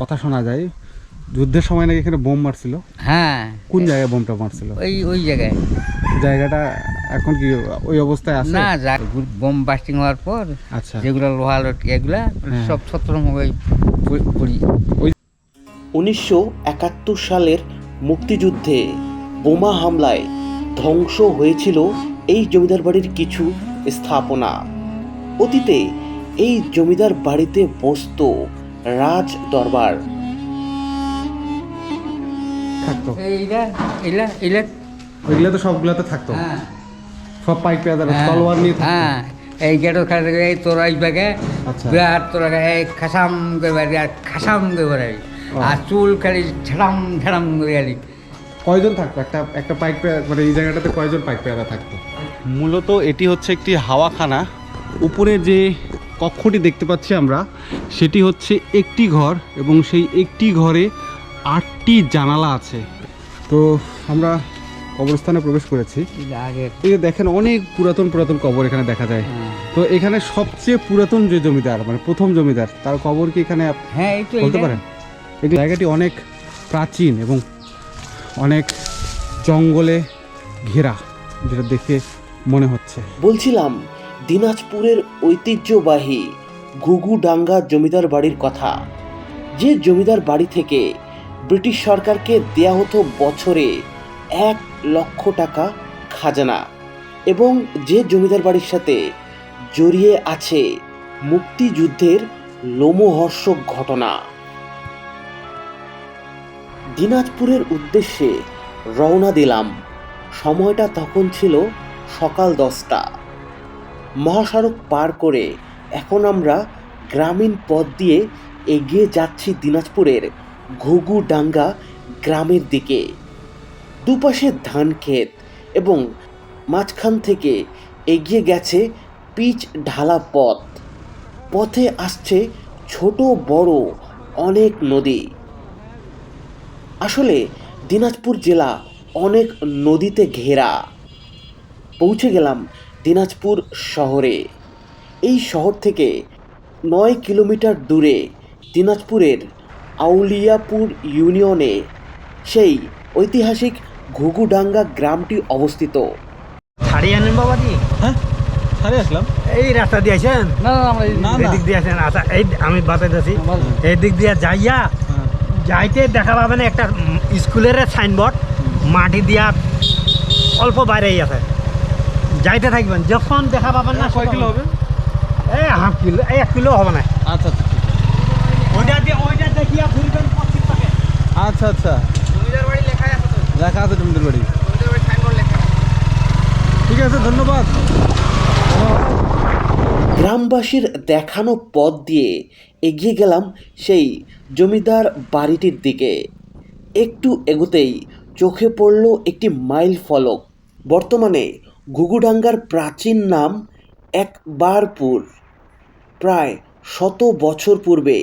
কথা শোনা যায়। যুদ্ধের সময় নাকি এখানে বোম মারছিল। হ্যাঁ। কোন জায়গায় বোমটা মারছিল? ওই ওই জায়গায়। জায়গাটা এখন কি ওই অবস্থায় আছে? না যা বোম বাস্টিং হওয়ার পর আচ্ছা। যেগুলো লোহা লট এগুলা হ্যাঁ। সব ছত্রম হয়ে পড়ি। উনিশশো একাত্তর সালের মুক্তিযুদ্ধে বোমা হামলায় ধ্বংস হয়েছিল এই জমিদার বাড়ির কিছু স্থাপনা। অতীতে এই জমিদার বাড়িতে বসত রাজ দরবার থাকতো। এইটা এইলা এইলা ওইগুলো তো সবগুলোতে থাকতো। হ্যাঁ। সব পাইক পেয়াদারা হ্যাঁ, তলোয়ার নিয়ে থাকতো। হ্যাঁ। এই গেটো খাতে এই ব্যাগে আচ্ছা। বিরাট তোরা এই খাসাম করে বাড়ি আর খাসাম করে বাড়ি আর চুল খালি ঝাড়াম ঝাড়াম করে গেলি কয়জন থাকতো? একটা একটা পাইক মানে এই জায়গাটাতে কয়জন পাইক পেয়ারা থাকতো? মূলত এটি হচ্ছে একটি হাওয়াখানা। উপরে যে কক্ষটি দেখতে পাচ্ছি আমরা সেটি হচ্ছে একটি ঘর এবং সেই একটি ঘরে আটটি জানালা আছে। তো আমরা কবরস্থানে প্রবেশ করেছি। এই যে দেখেন অনেক পুরাতন পুরাতন কবর এখানে দেখা যায়। তো এখানে সবচেয়ে পুরাতন যে জমিদার মানে প্রথম জমিদার তার কবর কি এখানে আপ- হ্যাঁ বলতে পারেন? এই জায়গাটি অনেক প্রাচীন এবং অনেক জঙ্গলে ঘেরা যেটা দেখে মনে হচ্ছে। বলছিলাম দিনাজপুরের ঐতিহ্যবাহী ঘুঘুডাঙ্গা জমিদার বাড়ির কথা। যে জমিদার বাড়ি থেকে ব্রিটিশ সরকারকে দেয়া হতো বছরে এক লক্ষ টাকা খাজানা এবং যে জমিদার বাড়ির সাথে জড়িয়ে আছে মুক্তিযুদ্ধের লোমহর্ষক ঘটনা। দিনাজপুরের উদ্দেশ্যে রওনা দিলাম। সময়টা তখন ছিল সকাল দশটা। মহাসড়ক পার করে এখন আমরা গ্রামীণ পথ দিয়ে এগিয়ে যাচ্ছি দিনাজপুরের ঘুঘুডাঙ্গা গ্রামের দিকে। দুপাশে ধান ক্ষেত এবং মাঝখান থেকে এগিয়ে গেছে পিচ ঢালা পথ। পথে আসছে ছোট বড় অনেক নদী। আসলে দিনাজপুর জেলা অনেক নদীতে ঘেরা। পৌঁছে গেলাম দিনাজপুর শহরে। এই শহর থেকে নয় কিলোমিটার দূরে দিনাজপুরের আউলিয়াপুর ইউনিয়নে সেই ঐতিহাসিক ঘুঘুডাঙ্গা গ্রামটি অবস্থিত। ছাড়িয়ে আনেন বাবাজি। হ্যাঁ? আসলাম? এই রাস্তা দিয়ে আছেন না না এই- দিক দিয়ে আচ্ছা এই আমি বাতাইতেছি বলেন। এই দিক দিয়ে যাইয়া যাইতে দেখা পাবেন একটা স্কুলের সাইনবোর্ড। মাটি দিয়া অল্প বাইরেই আছে। যাইতে থাকবেন যখন দেখা পাবেন না কয় কিলো হবে? এই হাফ কিলো এই এক কিলো হবে না। আচ্ছা আচ্ছা ওইটা দিয়ে ওইটা দেখিয়া ঘুরবেন পাকে আচ্ছা আচ্ছা। লেখা আছে জমিদার বাড়ি। ঠিক আছে ধন্যবাদ। গ্রামবাসীর দেখানো পথ দিয়ে এগিয়ে গেলাম সেই জমিদার বাড়িটির দিকে। একটু এগোতেই চোখে পড়ল একটি মাইল ফলক। বর্তমানে ঘুঘুডাঙ্গার প্রাচীন নাম একবারপুর। প্রায় শত বছর পূর্বে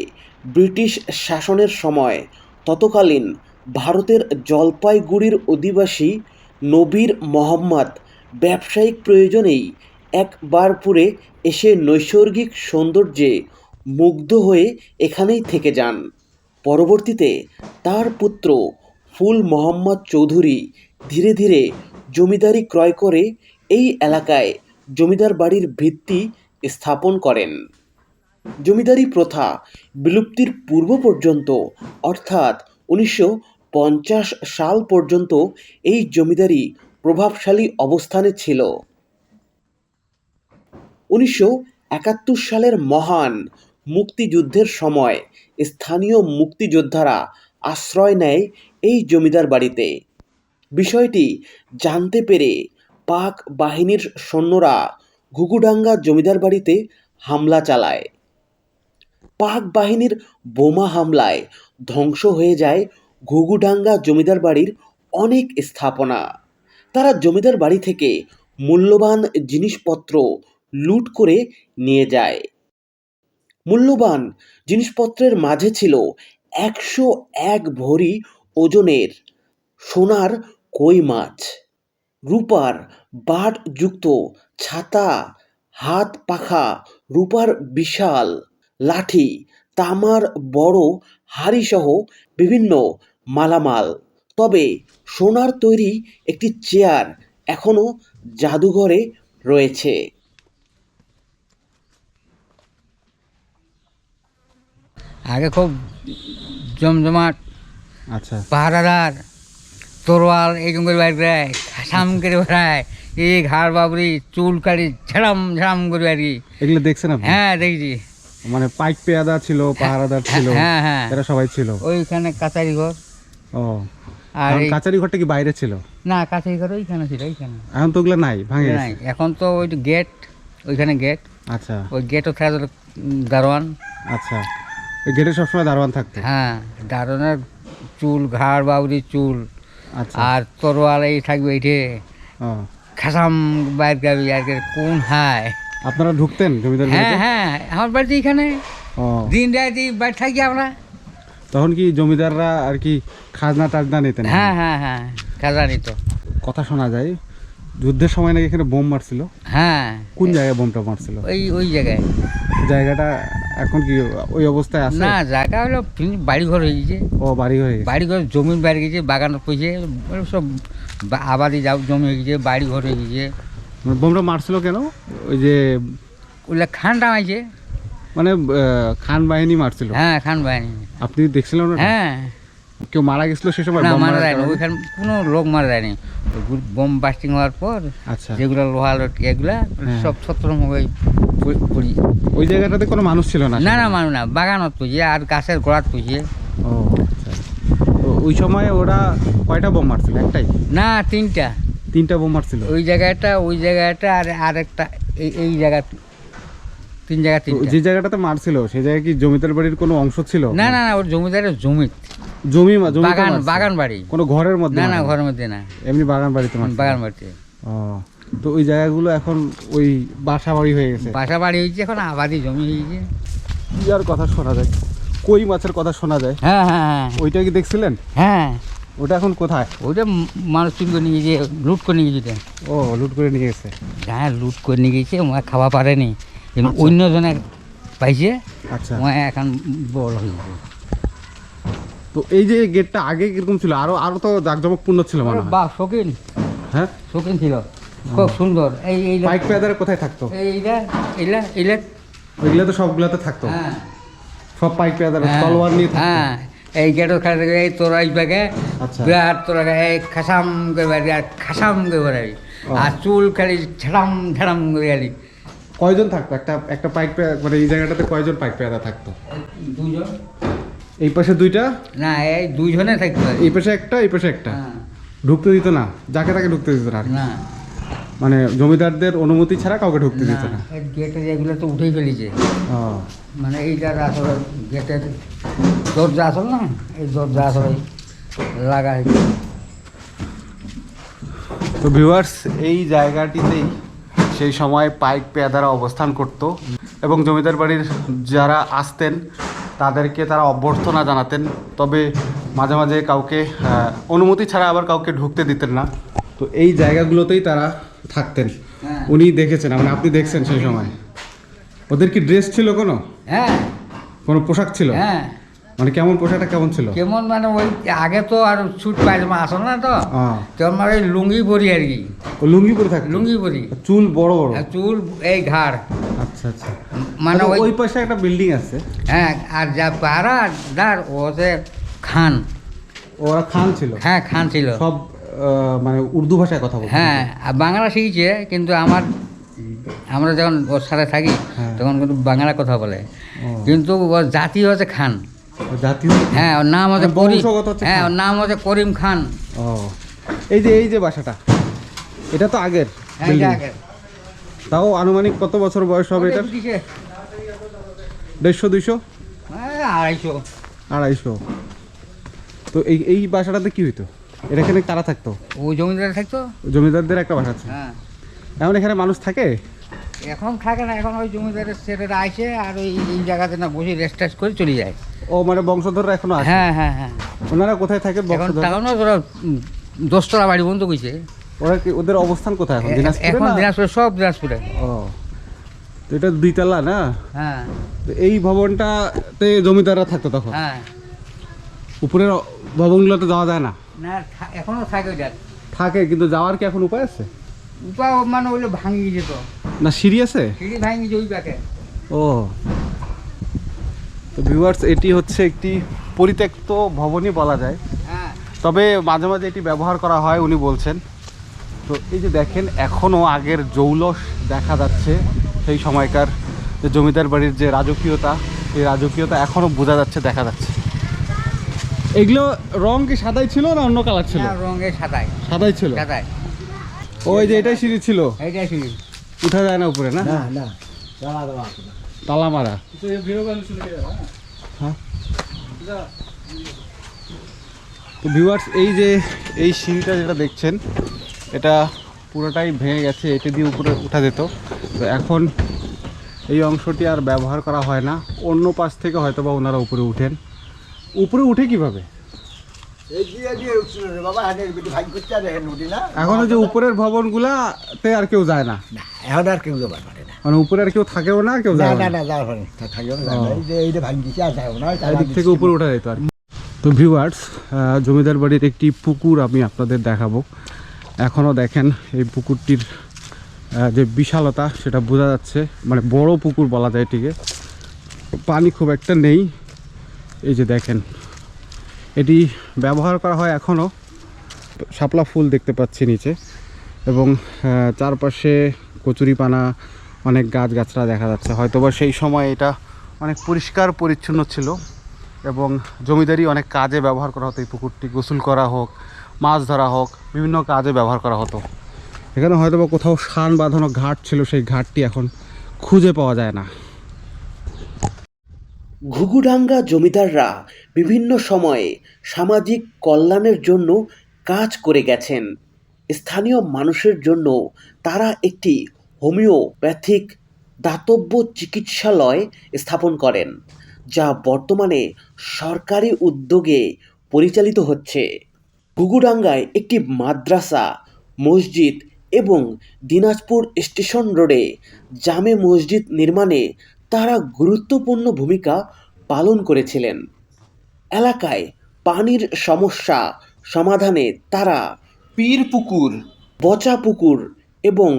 ব্রিটিশ শাসনের সময় ততকালীন ভারতের জলপাইগুড়ির অধিবাসী নবীর মোহাম্মদ ব্যবসায়িক প্রয়োজনেই একবারপুরে এসে নৈসর্গিক সৌন্দর্যে মুগ্ধ হয়ে এখানেই থেকে যান। পরবর্তীতে তার পুত্র ফুল মোহাম্মদ চৌধুরী ধীরে ধীরে জমিদারি ক্রয় করে এই এলাকায় জমিদার বাড়ির ভিত্তি স্থাপন করেন। জমিদারি প্রথা বিলুপ্তির পূর্ব পর্যন্ত, অর্থাৎ উনিশশো পঞ্চাশ সাল পর্যন্ত এই জমিদারি প্রভাবশালী অবস্থানে ছিল। উনিশশো একাত্তর সালের মহান মুক্তিযুদ্ধের সময় স্থানীয় মুক্তিযোদ্ধারা আশ্রয় নেয় এই জমিদার বাড়িতে। বিষয়টি জানতে পেরে পাক বাহিনীর সৈন্যরা ঘুঘুডাঙ্গা জমিদার বাড়িতে হামলা চালায়। পাক বাহিনীর বোমা হামলায় ধ্বংস হয়ে যায় ঘুঘুডাঙ্গা জমিদার বাড়ির অনেক স্থাপনা। তারা জমিদার বাড়ি থেকে মূল্যবান জিনিসপত্র লুট করে নিয়ে যায়। মূল্যবান জিনিসপত্রের মাঝে ছিল একশো এক ভরি ওজনের সোনার কই মাছ। রূপার বাটযুক্ত ছাতা হাত পাখা রূপার বিশাল লাঠি তামার বড় হাড়িসহ বিভিন্ন মালামাল। তবে সোনার তৈরি একটি চেয়ার এখনও জাদুঘরে রয়েছে। আগে খুব জমজমাট আচ্ছা। পাহারাদার তরোয়াল এরকম করে বাইর বেড়ায় খাসাম করে বেড়ায় এই ঘাড় বাবরি চুল কাটি ঝাড়াম ঝাড়াম করে বাড়ি এগুলো দেখছেন আপনি? হ্যাঁ দেখছি। মানে পাইক পেয়াদা ছিল পাহারাদার ছিল হ্যাঁ হ্যাঁ এরা সবাই ছিল। ওইখানে কাছারি ঘর। ও আর কাচারি ঘরটা কি বাইরে ছিল? না কাছারি ঘর ওইখানে ছিল ওইখানে। এখন তো ওগুলো নাই ভাঙে নাই এখন তো ওই গেট ওইখানে গেট আচ্ছা। ওই গেটও থাকে দারোয়ান। আচ্ছা। ওই গেটে সবসময় দারোয়ান থাকতো? হ্যাঁ দারোয়ানের চুল ঘাড় বাবরি চুল। আর তরোয়াল এই থাকবে এইটে খাসাম বাইর গাবি আর কি কোন হায়? আপনারা ঢুকতেন জমিদার হ্যাঁ হ্যাঁ আমার বাড়িতে এখানে দিন রাত এই বাড়ি থাকি আমরা। তখন কি জমিদাররা আর কি খাজনা টাজনা নিতেন? হ্যাঁ হ্যাঁ হ্যাঁ খাজা নিত। কথা শোনা যায় যুদ্ধের সময় নাকি এখানে বোম মারছিল? হ্যাঁ। কোন জায়গায় বোমটা মারছিল? ওই ওই জায়গায়। জায়গাটা এখন কি ওই অবস্থায় আছে? না জায়গা হলো বাড়ি ঘর হয়ে গেছে। ও বাড়ি হয়ে গেছে। বাড়ি ঘর জমিন বাড়ি গেছে বাগান পয়সে সব আবাদি যাও জমি হয়ে গেছে বাড়ি ঘর হয়ে গেছে। মানে বোমটা মারছিল কেন? ওই যে ওগুলা খান টামাইছে মানে খান বাহিনী মারছিল? হ্যাঁ খান বাহিনী। আপনি দেখছিলেন ওটা? হ্যাঁ। কেউ মারা গেছিল সে সময় মারা যায়নি? ওইখানে কোনো লোক মারা যায়নি। বোম বাস্টিং হওয়ার পর আচ্ছা। যেগুলো লোহা এগুলা হ্যাঁ। সব ছত্রম হয়ে ওই জায়গাটাতে কোনো মানুষ ছিল না? না না মানুষ না। বাগানত পুষে আর গাছের গোড়াত পুষে ও আচ্ছা। ওই সময় ওরা কয়টা বোম মারছিল? একটাই? না তিনটা। তিনটা বোম মারছিল? ওই জায়গাটা ওই জায়গাটা আর আরেকটা এই এই জায়গা তিন জায়গা তো তিনটা। যে জায়গাটাতে মারছিল সেই জায়গায় কি জমিদার বাড়ির কোনো অংশ ছিল? না না না ওর জমিদারের জমি। জমি বাগান বাগান বাড়ি। কোনো ঘরের মধ্যে না না ঘরের মধ্যে না। এমনি বাগান বাড়িতে? বাগান বাড়িতে। ও। তো ওই জায়গাগুলো এখন ওই বাসা বাড়ি হয়ে গেছে। বাসা বাড়ি হয়েছে এখন আবাদি জমি হয়েছে। কি আর কথা শোনা যায়? কই মাছের কথা শোনা যায়? হ্যাঁ হ্যাঁ হ্যাঁ। ওইটা কি দেখছিলেন? হ্যাঁ। ওটা এখন কোথায়? ওইটা মানুষ চুরি করে নিয়ে গিয়েছে লুট করে নিয়ে গেছে ও লুট করে নিয়ে গেছে। হ্যাঁ লুট করে নিয়ে গেছে ওরা খাওয়া পারেনি। কিন্তু অন্যজনে পাইছে আচ্ছা। ওরা এখন বড় হয়ে গেছে। তো এই যে গেটটা আগে কীরকম ছিল? আরও আরও তো জাকজমকপূর্ণ ছিল মনে বা শৌখিন। হ্যাঁ? শৌখিন ছিল। খুব সুন্দর। এই এই পাইক পেয়াদারে কোথায় থাকতো? এইটা এইটা এইটা ওইগুলো তো সবগুলাতে থাকতো? হ্যাঁ। সব পাইক পেয়াদারে হ্যাঁ, তলোয়ার নিয়ে থাকতো? হ্যাঁ। এই গেটের খাড়া থেকে এই তোরা এই ব্যাগে আচ্ছা। বিরাট তোরা এই খাসাম করে বাড়ি আর খাসাম করে বাড়ি আর চুল খালি ঝাড়াম ঝাড়াম করে বাড়ি কয়জন থাকতো? একটা একটা পাইক মানে এই জায়গাটাতে কয়জন পাইক পেয়াদা থাকতো? দুজন এই পাশে দুইটা? না এই দুইজনে থাকতে। এই পাশে একটা এই পাশে একটা। হ্যাঁ, ঢুকতে দিত না? যাকে তাকে ঢুকতে দিত না না। মানে জমিদারদের অনুমতি ছাড়া কাউকে ঢুকতে দিত না। গেটের এগুলো তো উঠেই ফেলেছে। মানে এইটার আসলে গেটের দরজা আসল না এই দরজা আসলে লাগা হয়েছে তো ভিউয়ার্স এই জায়গাটিতেই সেই সময় পাইক পেয়াদারা অবস্থান করত এবং জমিদার বাড়ির যারা আসতেন তাদেরকে তারা অভ্যর্থনা জানাতেন। তবে মাঝে মাঝে কাউকে অনুমতি ছাড়া আবার কাউকে ঢুকতে দিতেন না। তো এই জায়গাগুলোতেই তারা থাকতেন। হ্যাঁ। উনি দেখেছেন মানে আপনি দেখছেন সেই সময়। ওদের কি ড্রেস ছিল কোনো? হ্যাঁ। কোনো পোশাক ছিল? হ্যাঁ। মানে কেমন পোশাকটা কেমন ছিল? কেমন মানে ওই আগে তো আর ছুট পায়জামা আসল না তো। তখন মানে ওই লুঙ্গি পরি আর কি। লুঙ্গি পরে থাকতো? লুঙ্গি পরি। চুল বড় বড়? চুল এই ঘাড়। আচ্ছা আচ্ছা। মানে ওই পাশে একটা বিল্ডিং আছে। হ্যাঁ আর যা পাড়া দার ওতে খান। ওরা খান ছিল? হ্যাঁ খান ছিল। সব মানে উর্দু ভাষায় কথা বলতো হ্যাঁ আর বাংলা শিখেছে কিন্তু আমার আমরা যখন ওর সাথে থাকি হ্যাঁ। তখন কিন্তু বাংলা কথা বলে। কিন্তু ওর জাতি হচ্ছে খান। জাতীয় হ্যাঁ ওর নাম হচ্ছে মানে করিম। হ্যাঁ ওর নাম হচ্ছে করিম খান। ও। এই যে এই যে বাসাটা এটা তো আগের হ্যাঁ। এটা। তাও আনুমানিক কত বছর বয়স হবে কিসে? দেড়শো দুইশো? আড়াইশো। আড়াইশো। তো এই এই বাসাটাতে কি হইতো? এটা এখানে কারা থাকতো। ও জমিদার থাকতো? জমিদারদের একটা বাসা আছে হ্যাঁ। এমন এখানে মানুষ থাকে? এখন থাকে না এখন ওই জমিদারের ছেলেরা আসে আর ওই এই জায়গাতে না বসে রেস্ট টেস্ট করে চলে যায়। ও মানে বংশধররা এখনও আছে? হ্যাঁ হ্যাঁ হ্যাঁ। ওনারা কোথায় থাকে এখন বংশধর? তখন ওরা দশতলা বাড়ি বন্ধ করছে ওরা কি ওদের অবস্থান কোথায় এখন? দিনাজপুরে এখন দিনাজপুরে সব দিনাজপুরে। ও। তো এটা দুইতলা না? হ্যাঁ। এই ভবনটাতে জমিদাররা থাকতো তখন? হ্যাঁ। উপরের ভবনগুলোতে যাওয়া যায় না? না এখনও থাকে ওইটা। থাকে কিন্তু যাওয়ার কি এখন উপায় আছে? উপা মানে ওইগুলো ভাঙি যেত না সিঁড়ি আছে? সিঁড়ি ভাঙি ওই পাকে ও। তো ভিউয়ার্স এটি হচ্ছে একটি পরিত্যক্ত ভবনই বলা যায়। হ্যাঁ। তবে মাঝে মাঝে এটি ব্যবহার করা হয় উনি বলছেন। তো এই যে দেখেন এখনও আগের জৌলস দেখা যাচ্ছে সেই সময়কার যে জমিদার বাড়ির যে রাজকীয়তা এই রাজকীয়তা এখনও বোঝা যাচ্ছে দেখা যাচ্ছে। এগুলো রং কি সাদাই ছিল না অন্য কালার ছিল? রঙে সাদাই। সাদাই ছিল? সাদাই। ওই যে এটাই সিঁড়ি ছিল? সিঁড়ি। উঠা যায় না উপরে না? না তালা মারা। হ্যাঁ? তো ভিউয়ার্স এই যে এই সিঁড়িটা যেটা দেখছেন এটা পুরোটাই ভেঙে গেছে এটি দিয়ে উপরে উঠা যেত। তো এখন এই অংশটি আর ব্যবহার করা হয় না। অন্য পাশ থেকে হয়তো বা ওনারা উপরে উঠেন। উপরে উঠে কীভাবে? এখন যে উপরের ভবনগুলাতে আর কেউ যায় না? এখন আর কেউ যাবার পারে না। মানে উপরে আর কেউ থাকেও না কেউ যায় না না? না যাওয়ার পারে না না এইটা ভাঙি আর যাও না চারিদিক থেকে উপরে উঠা যেত আর কি। তো ভিউয়ার্স জমিদার বাড়ির একটি পুকুর আমি আপনাদের দেখাবো। এখনও দেখেন এই পুকুরটির যে বিশালতা সেটা বোঝা যাচ্ছে। মানে বড় পুকুর বলা যায় এটিকে। পানি খুব একটা নেই। এই যে দেখেন, এটি ব্যবহার করা হয় এখনও শাপলা ফুল দেখতে পাচ্ছি নিচে এবং চারপাশে কচুরিপানা, অনেক গাছগাছরা দেখা যাচ্ছে। হয়তোবা সেই সময় এটা অনেক পরিষ্কার পরিচ্ছন্ন ছিল এবং জমিদারি অনেক কাজে ব্যবহার করা হতো। এই পুকুরটি গোসল করা হোক, মাছ ধরা হোক, বিভিন্ন কাজে ব্যবহার করা হতো। এখানে হয়তো বা কোথাও সান বাঁধানো ঘাট ছিল, সেই ঘাটটি এখন খুঁজে পাওয়া যায় না। ঘুঘুডাঙ্গা জমিদাররা বিভিন্ন সময়ে সামাজিক কল্যাণের জন্য কাজ করে গেছেন। স্থানীয় মানুষের জন্য তারা একটি হোমিওপ্যাথিক দাতব্য চিকিৎসালয় স্থাপন করেন, যা বর্তমানে সরকারি উদ্যোগে পরিচালিত হচ্ছে। ঘুঘুডাঙ্গায় একটি মাদ্রাসা, মসজিদ এবং দিনাজপুর স্টেশন রোডে জামে মসজিদ নির্মাণে তারা গুরুত্বপূর্ণ ভূমিকা পালন করেছিলেন। এলাকায় পানির সমস্যা, সমাধানে তারা পীর পুকুর বচা পুকুর এবং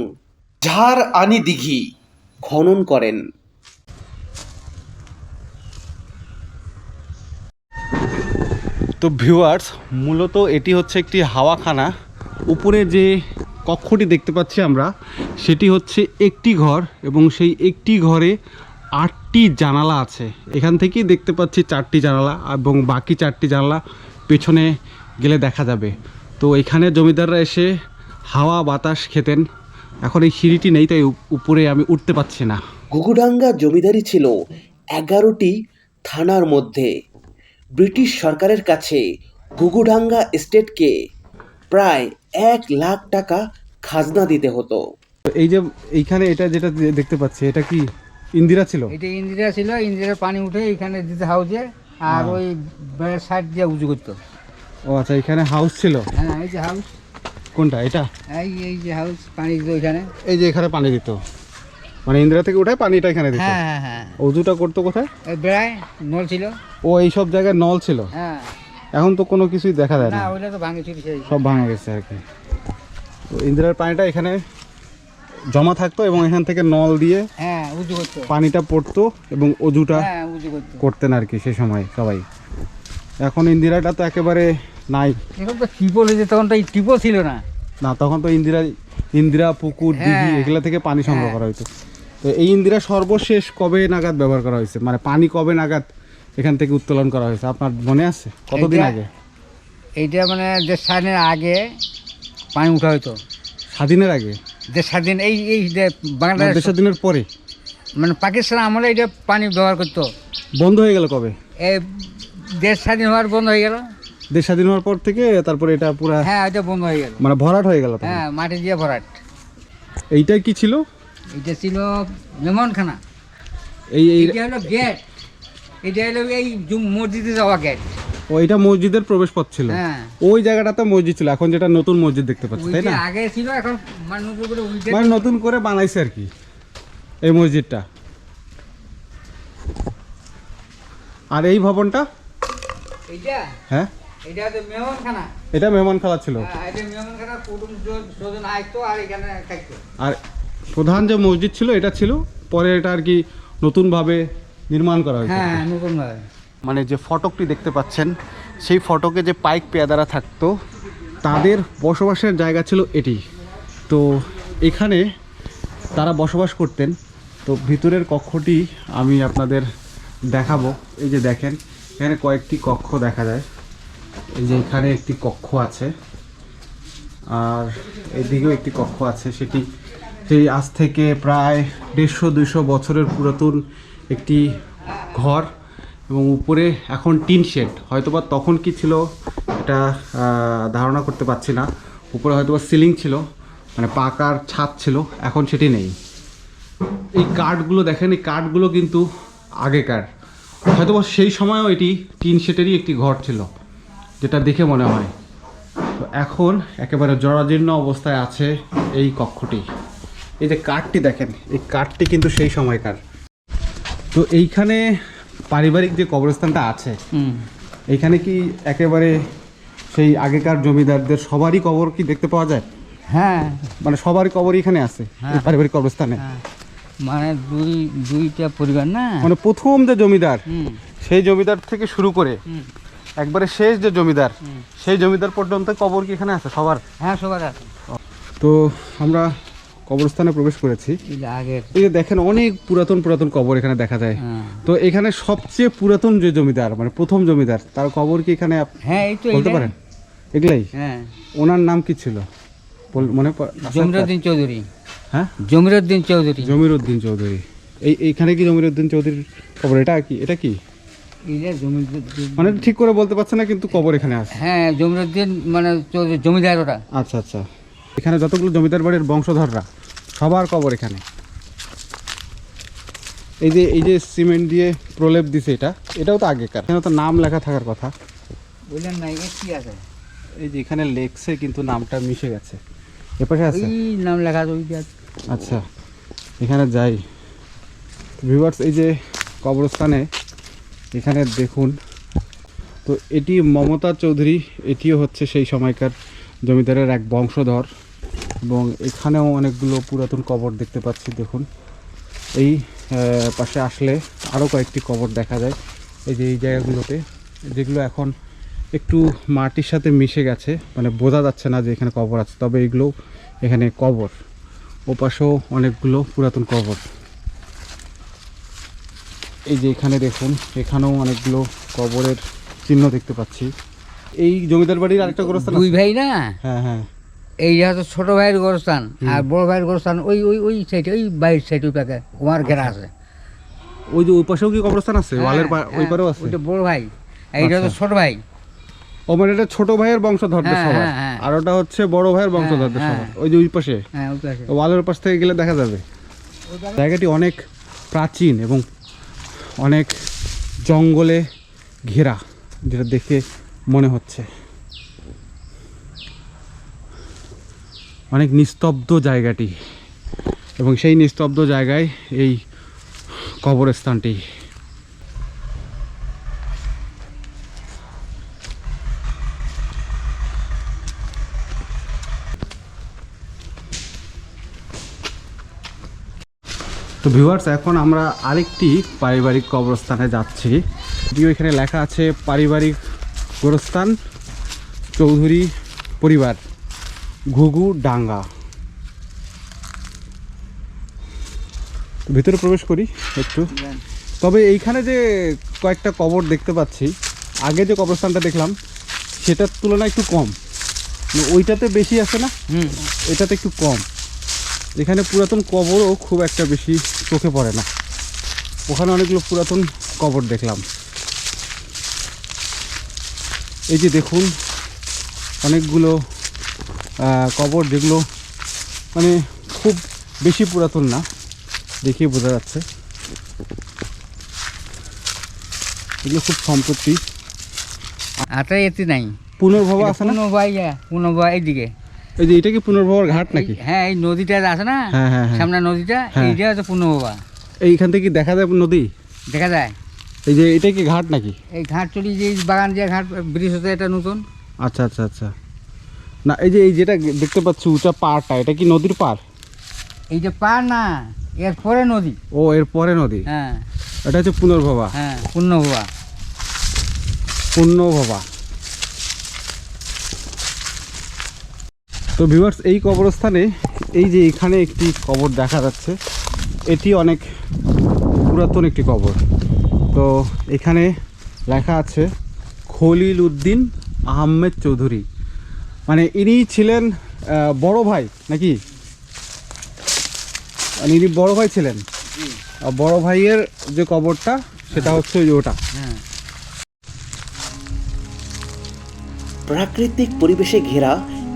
ঝাড় আনি দিঘি খনন করেন। তো ভিউয়ার্স, মূলত এটি হচ্ছে একটি হাওয়াখানা। উপরে যে কক্ষটি দেখতে পাচ্ছি আমরা, সেটি হচ্ছে একটি ঘর এবং সেই একটি ঘরে আটটি জানালা আছে। এখান থেকেই দেখতে পাচ্ছি চারটি জানালা এবং বাকি চারটি জানালা পেছনে গেলে দেখা যাবে। তো এখানে জমিদাররা এসে হাওয়া বাতাস খেতেন। এখন এই সিঁড়িটি নেই তাই উপরে আমি উঠতে পারছি না। ঘুঘুডাঙ্গা জমিদারি ছিল এগারোটি থানার মধ্যে। ব্রিটিশ সরকারের কাছে ঘুঘুডাঙ্গা স্টেটকে প্রায় এক লাখ টাকা খাজনা দিতে হতো। এই যে এইখানে এটা যেটা দেখতে পাচ্ছি এটা কি? ইন্দিরা ছিল? এটা ইন্দিরা ছিল ইন্দিরা পানি উঠে এখানে দিতে হাউজে আর ওই সাইড দিয়ে উঁচু করতো। ও আচ্ছা এখানে হাউস ছিল? হ্যাঁ এই যে হাউস। কোনটা এটা? এই এই যে হাউস পানি দিত ওইখানে এই যে এখানে পানি দিত। মানে ইন্দিরা থেকে উঠায় পানিটা এখানে দিত? হ্যাঁ হ্যাঁ হ্যাঁ। অজুটা করতো কোথায়? ওই বেড়ায় নল ছিল। ও এই সব জায়গায় নল ছিল? হ্যাঁ। এখন তো কোনো কিছুই দেখা যায় না। ওইটা তো ভাঙে সব ভাঙা গেছে আর কি। তো ইন্দিরার পানিটা এখানে জমা থাকতো এবং এখান থেকে নল দিয়ে হ্যাঁ করতো। পানিটা পড়তো এবং অজুটা হ্যাঁ করতো। করতেন আর কি সে সময় সবাই। এখন ইন্দিরাটা তো একেবারে নাই। এখন তো টিপল হয়েছে তখন তো এই টিপল ছিল না। না তখন তো ইন্দিরা ইন্দিরা পুকুর দিঘি হ্যাঁ। এগুলা থেকে পানি সংগ্রহ করা হতো তো এই ইন্দিরা সর্বশেষ কবে নাগাদ ব্যবহার করা হয়েছে? মানে পানি কবে নাগাদ এখান থেকে উত্তোলন করা হয়েছে? আপনার মনে আছে? কতদিন আগে? এইটা মানে দেশ স্বাধীনের আগে পানি উঠা হতো স্বাধীনের আগে? স্বাধীন এই এই যে বাংলাদেশ দেশের দিনের পরে? মানে পাকিস্তান আমলে এটা পানি ব্যবহার করতো। বন্ধ হয়ে গেল কবে? দেশ স্বাধীন হওয়ার বন্ধ হয়ে গেল। দেশ স্বাধীন হওয়ার পর থেকে তারপরে এটা পুরা হ্যাঁ এটা বন্ধ হয়ে গেল। মানে ভরাট হয়ে গেল হ্যাঁ মাটি দিয়ে ভরাট। এইটাই কি ছিল? এটা ছিল মেমনখানা। এই এই এটা হলো গেট। এটা হলো এই মসজিদে যাওয়া গেট। ও এটা মসজিদের প্রবেশ পথ ছিল। হ্যাঁ। ওই জায়গাটাতে মসজিদ ছিল। এখন যেটা নতুন মসজিদ দেখতে পাচ্ছি তাই না? আগে ছিল এখন মানুষ করে উল্টে মানে নতুন করে বানাইছে আর কি এই মসজিদটা। আর এই ভবনটা? এইটা? হ্যাঁ? এটা তো মেহমানখানা। এটা ছিল। হ্যাঁ, এটা মেহমানখানা কুটুম স্বজন আসতো আর এখানে থাকতো। আর প্রধান যে মসজিদ ছিল এটা ছিল পরে এটা আর কি নতুনভাবে নির্মাণ করা হয়েছে। হ্যাঁ মানে যে ফটকটি দেখতে পাচ্ছেন, সেই ফটকে যে পাইক পেয়াদারা থাকতো, তাদের বসবাসের জায়গা ছিল এটি। তো এখানে তারা বসবাস করতেন। তো ভিতরের কক্ষটি আমি আপনাদের দেখাবো। এই যে দেখেন, এখানে কয়েকটি কক্ষ দেখা যায়। এই যে এখানে একটি কক্ষ আছে, আর এদিকেও একটি কক্ষ আছে। সেটি সেই আজ থেকে প্রায় দেড়শো দুইশো বছরের পুরাতন একটি ঘর। এবং উপরে এখন টিন শেড। হয়তোবা তখন কি ছিল এটা ধারণা করতে পারছি না। উপরে হয়তোবা সিলিং ছিল মানে পাকার ছাদ ছিল, এখন সেটি নেই। এই কাঠগুলো দেখেন, এই কাঠগুলো কিন্তু আগেকার। হয়তোবা সেই সময়ও এটি টিন শেটেরই একটি ঘর ছিল, যেটা দেখে মনে হয়। তো এখন একেবারে জরাজীর্ণ অবস্থায় আছে এই কক্ষটি। এই যে কাঠটি দেখেন, এই কাঠটি কিন্তু সেই সময়কার। তো এইখানে পারিবারিক যে কবরস্থানটা আছে হুম। এইখানে কি একেবারে সেই আগেকার জমিদারদের সবারই কবর কি দেখতে পাওয়া যায়? হ্যাঁ। মানে সবারই কবরই এখানে আছে পারিবারিক কবরস্থানে? হ্যাঁ। মানে দুই দুইটা পরিবার না? মানে প্রথম যে জমিদার সেই জমিদার থেকে শুরু করে একবারে শেষ যে জমিদার সেই জমিদার পর্যন্ত কবর কি এখানে আছে সবার? হ্যাঁ সবার আছে। তো আমরা কবরস্থানে প্রবেশ করেছি। এই যে দেখেন অনেক পুরাতন পুরাতন কবর এখানে দেখা যায়। হ্যাঁ। তো এখানে সবচেয়ে পুরাতন যে জমিদার মানে প্রথম জমিদার তার কবর কি এখানে হ্যাঁ এই তো বলতে পারেন? এগুলাই? হ্যাঁ। ওনার নাম কি ছিল? মনে আপনার? জমিরুদ্দিন চৌধুরী। হ্যাঁ? জমিরুদ্দিন চৌধুরী। জমিরুদ্দিন চৌধুরী। এই এইখানে কি জমিরুদ্দিন চৌধুরীর কবর? এটা কি এটা কি? মানে ঠিক করে বলতে পারছে না কিন্তু কবর এখানে আছে। হ্যাঁ জমিরুদ্দিন মানে জমিদার ওরা। আচ্ছা আচ্ছা। এখানে যতগুলো জমিদার বাড়ির বংশধররা সবার কবর এখানে। এই যে এই যে সিমেন্ট দিয়ে প্রলেপ দিছে এটা এটাও তো আগেকার। এখানে তো নাম লেখা থাকার কথা। বললেন না কি আছে? এই যে এখানে লেখছে কিন্তু নামটা মিশে গেছে। এপাশে আছে? নাম লেখা আচ্ছা এখানে যাই। ভিউয়ার্স এই যে কবরস্থানে এখানে দেখুন। তো এটি মমতা চৌধুরী এটিও হচ্ছে সেই সময়কার জমিদারের এক বংশধর। এবং এখানেও অনেকগুলো পুরাতন কবর দেখতে পাচ্ছি দেখুন। এই পাশে আসলে আরও কয়েকটি কবর দেখা যায় এই যে এই জায়গাগুলোতে যেগুলো এখন একটু মাটির সাথে মিশে গেছে মানে বোঝা যাচ্ছে না যে এখানে কবর আছে তবে এগুলো এখানে কবর। ও পাশেও অনেকগুলো পুরাতন কবর। এই যে এখানে দেখুন এখানেও অনেকগুলো কবরের চিহ্ন দেখতে পাচ্ছি। এই জমিদার বাড়ির আরেকটা গোরস্থান দুই ভাই না? হ্যাঁ হ্যাঁ। এই হচ্ছে ছোট ভাইয়ের গোরস্থান আর বড় ভাইয়ের গোরস্থান ওই ওই ওই সাইডে ওই বাইরের সাইড ওই পাকে ওমার ঘেরা আছে। ওই যে ওই পাশেও কি কবরস্থান আছে? ওয়ালের হ্যাঁ, ওই পারেও আছে? ওইটা বড় ভাই। এইটা হচ্ছে আচ্ছা। ছোট ভাই। ও মানে এটা ছোট ভাইয়ের বংশধরদের হ্যাঁ, হ্যাঁ, হ্যাঁ। আর ওটা হচ্ছে বড় ভাইয়ের বংশধরদের হ্যাঁ, সবার। ওই যে ওই পাশে। হ্যাঁ ওই পাশে। ওয়ালের পাশ থেকে গেলে দেখা যাবে। জায়গাটি অনেক প্রাচীন এবং অনেক জঙ্গলে ঘেরা যেটা দেখে মনে হচ্ছে। অনেক নিস্তব্ধ জায়গাটি এবং সেই নিস্তব্ধ জায়গায় এই কবরস্থানটি। তো ভিউয়ার্স এখন আমরা আরেকটি পারিবারিক কবরস্থানে যাচ্ছি। যদিও এখানে লেখা আছে পারিবারিক গোরস্থান, চৌধুরী পরিবার। ঘুঘু ডাঙ্গা। ভিতরে প্রবেশ করি একটু। তবে এইখানে যে কয়েকটা কবর দেখতে পাচ্ছি আগে যে কবরস্থানটা দেখলাম সেটার তুলনায় একটু কম। মানে ওইটাতে বেশি আছে না? হুম। এটাতে একটু কম। এখানে পুরাতন কবরও খুব একটা বেশি চোখে পড়ে না। ওখানে অনেকগুলো পুরাতন কবর দেখলাম। এই যে দেখুন অনেকগুলো কবর যেগুলো মানে খুব বেশি পুরাতন না দেখেই বোঝা যাচ্ছে। এগুলো খুব সম্পত্তি। আটা এতে নাই। পুনর্ভবা আছে না? পুনো ভাই এইদিকে। এই যে এটা কি পুনর্ভবার ঘাট নাকি? হ্যাঁ এই নদীটা আছে না? হ্যাঁ, হ্যাঁ, হ্যাঁ। সামনে নদীটা। এইটা হচ্ছে পুনো বাবা এইখান থেকে কি দেখা যায় নদী? দেখা যায়। এই যে এটা কি ঘাট নাকি? এই ঘাট চলি যে বাগান যে ঘাট ব্রিজ হতে এটা নতুন। আচ্ছা আচ্ছা আচ্ছা। না এই যে এই যেটা দেখতে পাচ্ছি উঁচা পাড়টা এটা কি নদীর পাড়? এই যে পার না এর পরে নদী। ও এর পরে নদী? হ্যাঁ। এটা হচ্ছে পুনর্ভবা। হ্যাঁ পূর্ণভুয়া পুণ্যভবা তো ভিউয়ার্স এই কবরস্থানে এই যে এখানে একটি কবর দেখা যাচ্ছে এটি অনেক পুরাতন একটি কবর। তো এখানে লেখা আছে খলিল উদ্দিন আহমেদ চৌধুরী। মানে ইনি ছিলেন বড় ভাই নাকি? মানে ইনি বড় ভাই ছিলেন। বড় ভাইয়ের যে কবরটা, সেটা হচ্ছে ওই ওটা। প্রাকৃতিক পরিবেশে ঘেরা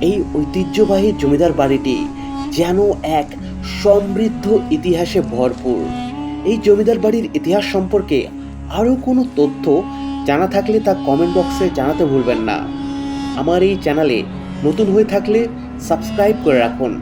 এই ঐতিহ্যবাহী জমিদার বাড়িটি যেন এক সমৃদ্ধ ইতিহাসে ভরপুর। এই জমিদার বাড়ির ইতিহাস সম্পর্কে আরও কোনো তথ্য জানা থাকলে তা কমেন্ট বক্সে জানাতে ভুলবেন না। আমার এই চ্যানেলে নতুন হয়ে থাকলে সাবস্ক্রাইব করে রাখুন।